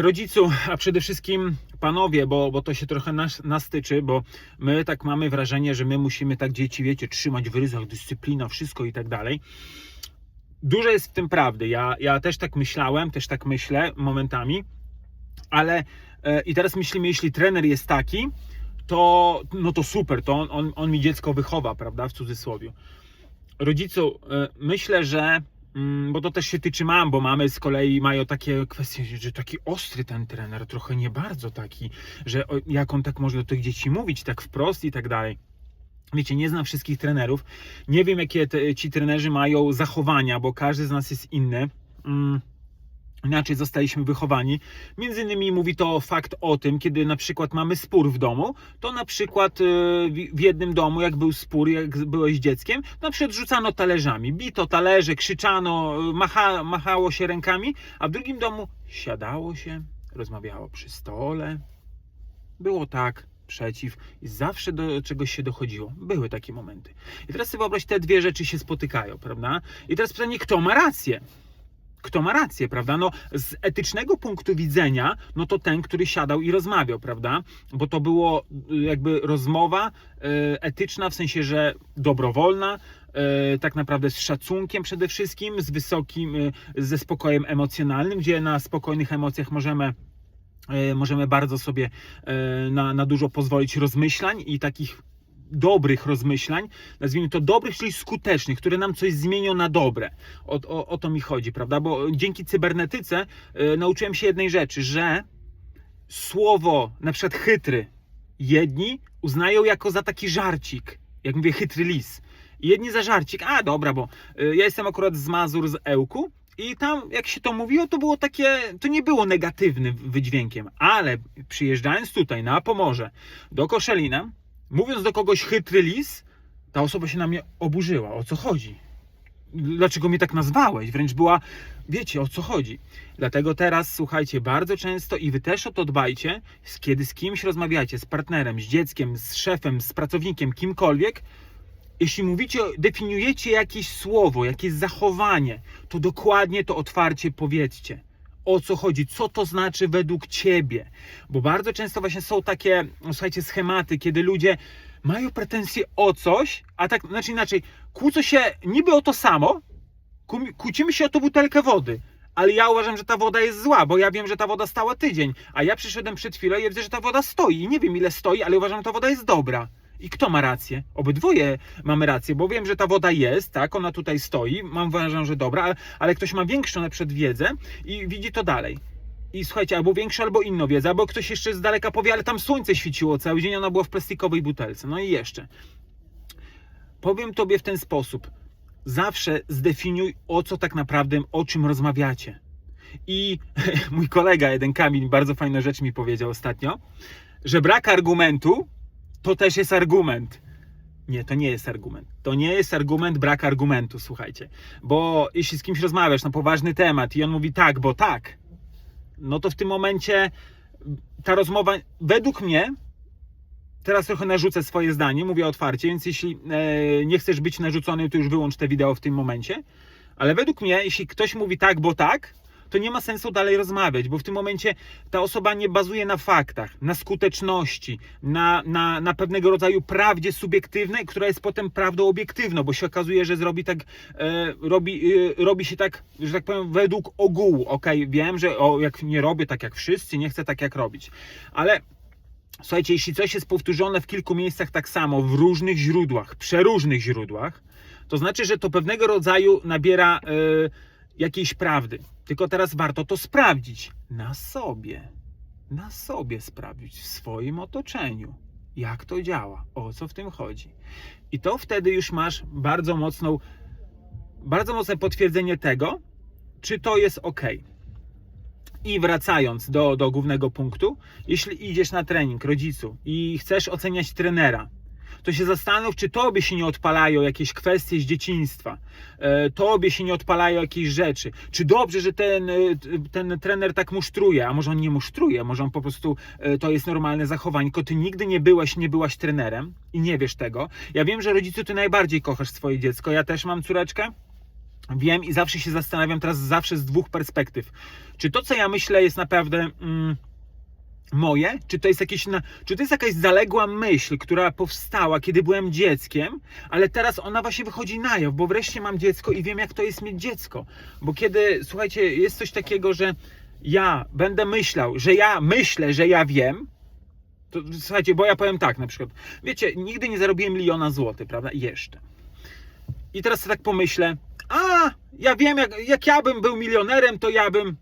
rodzicu, a przede wszystkim panowie, bo, bo to się trochę nas, nas tyczy, bo my tak mamy wrażenie, że my musimy tak dzieci, wiecie, trzymać w ryzach, dyscyplina, wszystko i tak dalej. Dużo jest w tym prawdy. Ja, ja też tak myślałem, też tak myślę momentami, ale e, i teraz myślimy, jeśli trener jest taki, to no to super, to on, on, on mi dziecko wychowa, prawda, w cudzysłowie. Rodzicu, e, myślę, że bo to też się tyczy mam, bo mamy z kolei mają takie kwestie, że taki ostry ten trener, trochę nie bardzo taki, że jak on tak może do tych dzieci mówić, tak wprost i tak dalej. Wiecie, nie znam wszystkich trenerów, nie wiem jakie te, ci trenerzy mają zachowania, bo każdy z nas jest inny. Mm, inaczej zostaliśmy wychowani. Między innymi mówi to fakt o tym, kiedy na przykład mamy spór w domu, to na przykład y, w- jednym domu, jak był spór, jak byłeś dzieckiem, na przykład rzucano talerzami, bito talerze, krzyczano, y, macha, machało się rękami, a w drugim domu siadało się, rozmawiało przy stole. Było tak, przeciw i zawsze do czegoś się dochodziło. Były takie momenty. I teraz sobie wyobraź, te dwie rzeczy się spotykają, prawda? I teraz pytanie, kto ma rację? Kto ma rację, prawda? No, z etycznego punktu widzenia, no to ten, który siadał i rozmawiał, prawda? Bo to było y, jakby rozmowa y, etyczna, w sensie, że dobrowolna, y, tak naprawdę z szacunkiem przede wszystkim, z wysokim, ze spokojem emocjonalnym, gdzie na spokojnych emocjach możemy możemy bardzo sobie na, na dużo pozwolić rozmyślań i takich dobrych rozmyślań, nazwijmy to dobrych, czyli skutecznych, które nam coś zmienią na dobre. O, o, o to mi chodzi, prawda? Bo dzięki cybernetyce y, nauczyłem się jednej rzeczy, że słowo, na przykład chytry, jedni uznają jako za taki żarcik, jak mówię chytry lis. Jedni za żarcik, a dobra, bo y, ja jestem akurat z Mazur, z Ełku i tam jak się to mówiło, to było takie, to nie było negatywnym wydźwiękiem, ale przyjeżdżając tutaj na Pomorze, do Koszelina, mówiąc do kogoś chytry lis, ta osoba się na mnie oburzyła. O co chodzi? Dlaczego mnie tak nazwałeś? Wręcz była, wiecie o co chodzi. Dlatego teraz słuchajcie, bardzo często i wy też o to dbajcie, kiedy z kimś rozmawiacie, z partnerem, z dzieckiem, z szefem, z pracownikiem, kimkolwiek, jeśli mówicie, definiujecie jakieś słowo, jakieś zachowanie, to dokładnie to otwarcie powiedzcie. O co chodzi, co to znaczy według ciebie? Bo bardzo często właśnie są takie, no, słuchajcie, schematy, kiedy ludzie mają pretensje o coś, a tak, znaczy inaczej, kłócą się niby o to samo, kłócimy się o tą butelkę wody, ale ja uważam, że ta woda jest zła, bo ja wiem, że ta woda stała tydzień, a ja przyszedłem przed chwilą i widzę, że ta woda stoi i nie wiem ile stoi, ale uważam, że ta woda jest dobra. I kto ma rację? Obydwoje mamy rację, bo wiem, że ta woda jest, tak, ona tutaj stoi, mam uważam, że dobra, ale, ale ktoś ma większą na wiedzę i widzi to dalej. I słuchajcie, albo większą, albo inną wiedzę, albo ktoś jeszcze z daleka powie, ale tam słońce świeciło cały dzień, ona była w plastikowej butelce. No i jeszcze. Powiem tobie w ten sposób. Zawsze zdefiniuj, o co tak naprawdę, o czym rozmawiacie. I mój kolega, jeden Kamil, bardzo fajną rzecz mi powiedział ostatnio, że brak argumentu to też jest argument. Nie, to nie jest argument. To nie jest argument, brak argumentu, słuchajcie. Bo jeśli z kimś rozmawiasz na poważny temat i on mówi tak, bo tak, no to w tym momencie ta rozmowa, według mnie, teraz trochę narzucę swoje zdanie, mówię otwarcie, więc jeśli e, nie chcesz być narzucony, to już wyłącz te wideo w tym momencie. Ale według mnie, jeśli ktoś mówi tak, bo tak, to nie ma sensu dalej rozmawiać, bo w tym momencie ta osoba nie bazuje na faktach, na skuteczności, na, na, na pewnego rodzaju prawdzie subiektywnej, która jest potem prawdą obiektywną, bo się okazuje, że zrobi tak, e, robi, e, robi się tak, że tak powiem, według ogółu. Okej, wiem, że o, jak nie robię tak jak wszyscy, nie chcę tak jak robić, ale Słuchajcie, jeśli coś jest powtórzone w kilku miejscach tak samo, w różnych źródłach, przeróżnych źródłach, to znaczy, że to pewnego rodzaju nabiera e, jakiejś prawdy. Tylko teraz warto to sprawdzić na sobie. Na sobie sprawdzić, w swoim otoczeniu. Jak to działa, o co w tym chodzi. I to wtedy już masz bardzo mocną, bardzo mocne potwierdzenie tego, czy to jest ok. I wracając do, do głównego punktu, jeśli idziesz na trening rodzicu i chcesz oceniać trenera, to się zastanów, czy tobie się nie odpalają jakieś kwestie z dzieciństwa, e, tobie się nie odpalają jakieś rzeczy, czy dobrze, że ten, e, ten trener tak musztruje, a może on nie musztruje, może on po prostu e, to jest normalne zachowanie, tylko ty nigdy nie byłaś, nie byłaś trenerem i nie wiesz tego. Ja wiem, że rodzicu ty najbardziej kochasz swoje dziecko, ja też mam córeczkę, wiem i zawsze się zastanawiam teraz zawsze z dwóch perspektyw. Czy to, co ja myślę, jest naprawdę mm, moje? Czy to jest jakieś, czy to jest jakaś zaległa myśl, która powstała, kiedy byłem dzieckiem, ale teraz ona właśnie wychodzi na jaw, bo wreszcie mam dziecko i wiem, jak to jest mieć dziecko. Bo kiedy, słuchajcie, jest coś takiego, że ja będę myślał, że ja myślę, że ja wiem, to słuchajcie, bo ja powiem tak na przykład, wiecie, nigdy nie zarobiłem miliona złotych, prawda? Jeszcze. I teraz tak pomyślę, a, ja wiem, jak, jak ja bym był milionerem, to ja bym.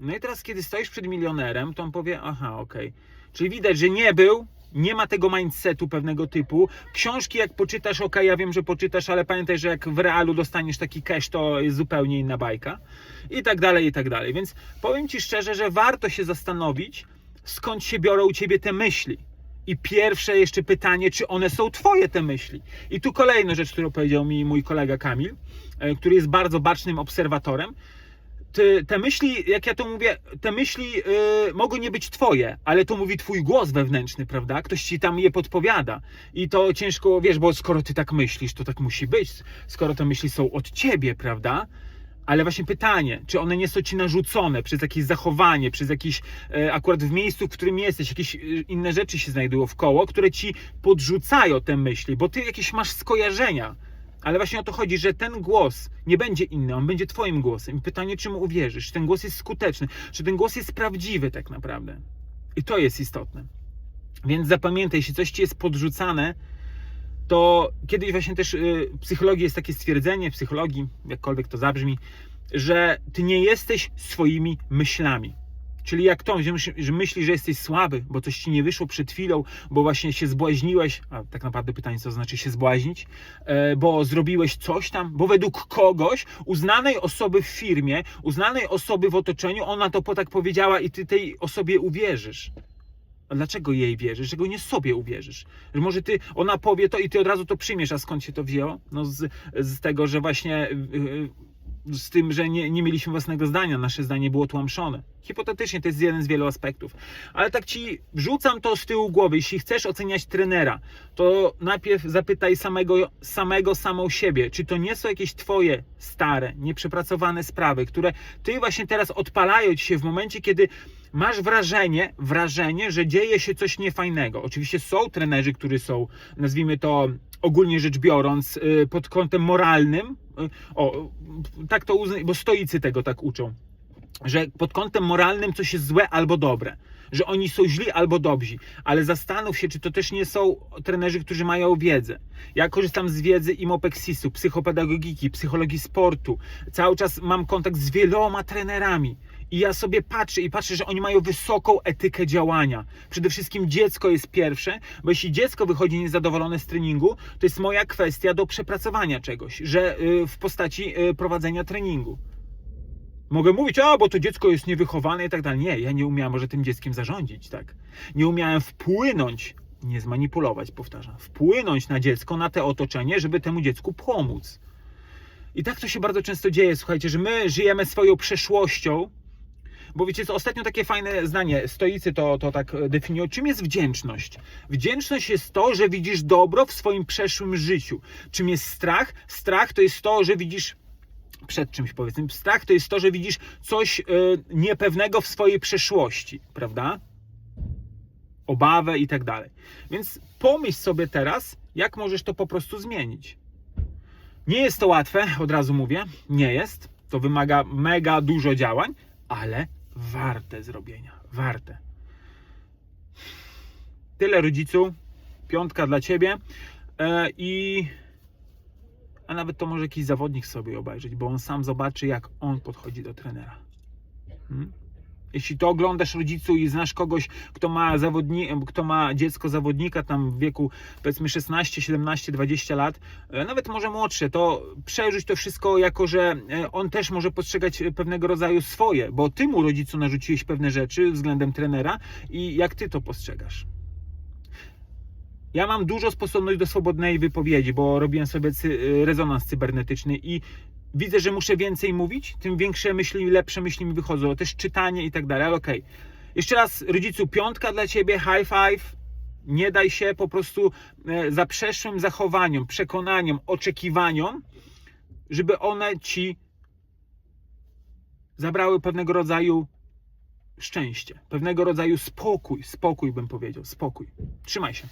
No i teraz, kiedy stoisz przed milionerem, to on powie, aha, okej. Czyli widać, że nie był, nie ma tego mindsetu pewnego typu. Książki, jak poczytasz, ok, ja wiem, że poczytasz, ale pamiętaj, że jak w realu dostaniesz taki cash, to jest zupełnie inna bajka. I tak dalej, i tak dalej. Więc powiem Ci szczerze, że warto się zastanowić, skąd się biorą u Ciebie te myśli. I pierwsze jeszcze pytanie, czy one są Twoje te myśli. I tu kolejna rzecz, którą powiedział mi mój kolega Kamil, e, który jest bardzo bacznym obserwatorem. Te myśli, jak ja to mówię, te myśli yy, mogą nie być twoje, ale to mówi twój głos wewnętrzny, prawda? Ktoś ci tam je podpowiada. I to ciężko, wiesz, bo skoro ty tak myślisz, to tak musi być. Skoro te myśli są od ciebie, prawda? Ale właśnie pytanie, czy one nie są ci narzucone przez jakieś zachowanie, przez jakieś, e, akurat w miejscu, w którym jesteś, jakieś e, inne rzeczy się znajdują w koło, które ci podrzucają te myśli, bo ty jakieś masz skojarzenia. Ale właśnie o to chodzi, że ten głos nie będzie inny, on będzie Twoim głosem. I pytanie, czy mu uwierzysz? Czy ten głos jest skuteczny? Czy ten głos jest prawdziwy tak naprawdę? I to jest istotne. Więc zapamiętaj, jeśli coś Ci jest podrzucane, to kiedyś właśnie też y, w psychologii jest takie stwierdzenie, w psychologii, jakkolwiek to zabrzmi, że Ty nie jesteś swoimi myślami. Czyli jak to, że myśl- że myślisz, że jesteś słaby, bo coś ci nie wyszło przed chwilą, bo właśnie się zbłaźniłeś, a tak naprawdę pytanie, co znaczy się zbłaźnić, e, bo zrobiłeś coś tam, bo według kogoś, uznanej osoby w firmie, uznanej osoby w otoczeniu, ona to po tak powiedziała i ty tej osobie uwierzysz. A dlaczego jej wierzysz? Czego nie sobie uwierzysz? Że może ty, ona powie to i ty od razu to przyjmiesz, a skąd się to wzięło? No z, z tego, że właśnie yy, z tym, że nie, nie mieliśmy własnego zdania, nasze zdanie było tłamszone. Hipotetycznie to jest jeden z wielu aspektów. Ale tak ci wrzucam to z tyłu głowy. Jeśli chcesz oceniać trenera, to najpierw zapytaj samego, samego samą siebie, czy to nie są jakieś twoje stare, nieprzepracowane sprawy, które ty właśnie teraz odpalają ci się w momencie, kiedy masz wrażenie, wrażenie, że dzieje się coś niefajnego. Oczywiście są trenerzy, którzy są, nazwijmy to ogólnie rzecz biorąc, y, pod kątem moralnym, y, o, tak to uznać, bo stoicy tego tak uczą, że pod kątem moralnym coś jest złe albo dobre, że oni są źli albo dobrzy, ale zastanów się, czy to też nie są trenerzy, którzy mają wiedzę. Ja korzystam z wiedzy imopexisu, psychopedagogiki, psychologii sportu. Cały czas mam kontakt z wieloma trenerami. I ja sobie patrzę i patrzę, że oni mają wysoką etykę działania. Przede wszystkim dziecko jest pierwsze, bo jeśli dziecko wychodzi niezadowolone z treningu, to jest moja kwestia do przepracowania czegoś, że y, w postaci y, prowadzenia treningu. Mogę mówić, a bo to dziecko jest niewychowane i tak dalej. Nie, ja nie umiałem może tym dzieckiem zarządzić, tak. Nie umiałem wpłynąć, nie zmanipulować, powtarzam, wpłynąć na dziecko, na te otoczenie, żeby temu dziecku pomóc. I tak to się bardzo często dzieje, słuchajcie, że my żyjemy swoją przeszłością, bo wiecie co, ostatnio takie fajne zdanie, stoicy to, to tak definiują, czym jest wdzięczność? Wdzięczność jest to, że widzisz dobro w swoim przeszłym życiu. Czym jest strach? Strach to jest to, że widzisz przed czymś powiedzmy. Strach to jest to, że widzisz coś e, niepewnego w swojej przeszłości, prawda? Obawę i tak dalej. Więc pomyśl sobie teraz, jak możesz to po prostu zmienić. Nie jest to łatwe, od razu mówię, nie jest. To wymaga mega dużo działań, ale warte zrobienia. Warte. Tyle rodzicu. Piątka dla ciebie. E, I. A nawet to może jakiś zawodnik sobie obejrzeć, bo on sam zobaczy, jak on podchodzi do trenera. Hmm? Jeśli to oglądasz rodzicu i znasz kogoś, kto ma, zawodni, kto ma dziecko zawodnika tam w wieku powiedzmy 16, 17, 20 lat, e, nawet może młodsze, to przerzuć to wszystko jako, że e, on też może postrzegać pewnego rodzaju swoje, bo ty mu rodzicu narzuciłeś pewne rzeczy względem trenera i jak ty to postrzegasz. Ja mam dużo sposobności do swobodnej wypowiedzi, bo robiłem sobie cy- rezonans cybernetyczny i widzę, że muszę więcej mówić, tym większe myśli, lepsze myśli mi wychodzą, też czytanie i tak dalej, ale okej. Jeszcze raz, rodzicu, piątka dla ciebie, high five. Nie daj się po prostu e, za przeszłym zachowaniom, przekonaniom, oczekiwaniom, żeby one ci zabrały pewnego rodzaju szczęście, pewnego rodzaju spokój, spokój bym powiedział, spokój. Trzymaj się.